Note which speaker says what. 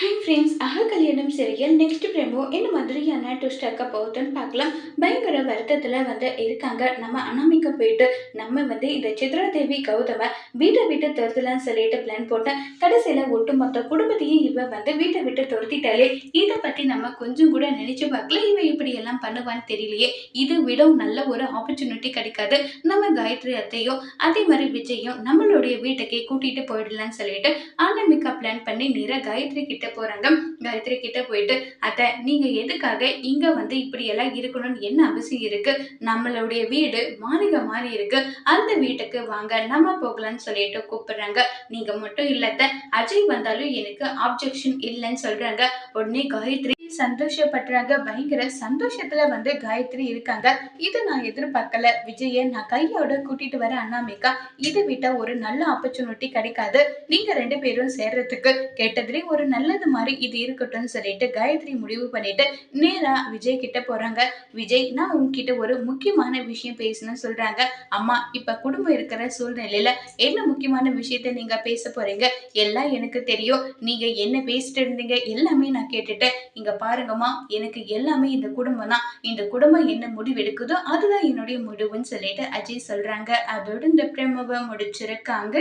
Speaker 1: Hang friends அக கல்யாணம் serial next பிரேமோ என்ன மாதிரியான ட்விஸ்ட் இருக்க போகுதுன்னு பார்க்கலாம். பயங்கர வருத்தத்தில் வந்து இருக்காங்க. நம்ம அனாமிக்க போயிட்டு நம்ம வந்து இந்த சித்ரா தேவி கௌதம வீட்டை விட்டு துரத்தலாம்னு சொல்லிட்டு பிளான் போட்டேன் கடைசியில் ஒட்டுமொத்த குடும்பத்தையும் இவ வந்து வீட்டை விட்டு துரத்திட்டாலே இதை பற்றி நம்ம கொஞ்சம் கூட நினைச்சு பார்க்கல. இவ இப்படி எல்லாம் பண்ணுவான்னு தெரியலையே. இது விட நல்ல ஒரு ஆப்பர்ச்சுனிட்டி கிடைக்காது. நம்ம காயத்ரி அத்தையும் அதே மாதிரி விஜயும் நம்மளுடைய வீட்டுக்கே கூட்டிட்டு போயிடலாம்னு சொல்லிட்டு அனாமிகா பிளான் பண்ணி நேராக காயத்ரி கிட்ட போகிறாங்க காயத்ரி கிட்ட போயிட்டு அத்தை நீங்க எதுக்காக இங்க வந்து இப்படி எல்லாம் இருக்கணும்னு என்ன அவசியம் இருக்கு? நம்மளுடைய வீடு மாளிகை மாதிரி இருக்கு. அந்த வீட்டுக்கு வாங்க நம்ம போகலாம்னு சொல்லிட்டு கூப்பிடுறாங்க. நீங்க மட்டும் இல்லத்த அஜய் வந்தாலும் எனக்கு ஆப்ஜெக்ஷன் இல்லைன்னு சொல்றாங்க. உடனே காயத்ரி சந்தோஷப்படுறாங்க பயங்கர சந்தோஷத்துல வந்து காயத்ரி இருக்காங்க. இதை நான் எதிர்பார்க்கல. விஜய நான் கையோட கூட்டிட்டு வர அண்ணாமிக்கா இது விட்டா ஒரு நல்ல ஆப்பர்ச்சுனிட்டி கிடைக்காது. நீங்க ரெண்டு பேரும் சேர்றதுக்கு கேட்டதுலயும் ஒரு நல்லது மாதிரி இது இருக்கட்டும்னு சொல்லிட்டு காயத்ரி முடிவு பண்ணிட்டு நேரா விஜய் கிட்ட போறாங்க. விஜய் நான் உங்ககிட்ட ஒரு முக்கியமான விஷயம் பேசணும்னு சொல்றாங்க. அம்மா இப்ப குடும்பம் இருக்கிற சூழ்நிலையில என்ன முக்கியமான விஷயத்த நீங்க பேச போறீங்க? எல்லாம் எனக்கு தெரியும். நீங்க என்ன பேசிட்டு இருந்தீங்க? எல்லாமே நான் கேட்டுட்டேன். இங்க பாருங்கம்மா. எனக்கு எல்லாமே இந்த குடும்பம் தான். இந்த குடும்பம் என்ன முடிவெடுக்குதோ அதுதான் என்னுடைய முடிவுன்னு சொல்லிட்டு அஜய் சொல்றாங்க. அதோட இந்த பிரமவை முடிச்சிருக்காங்க.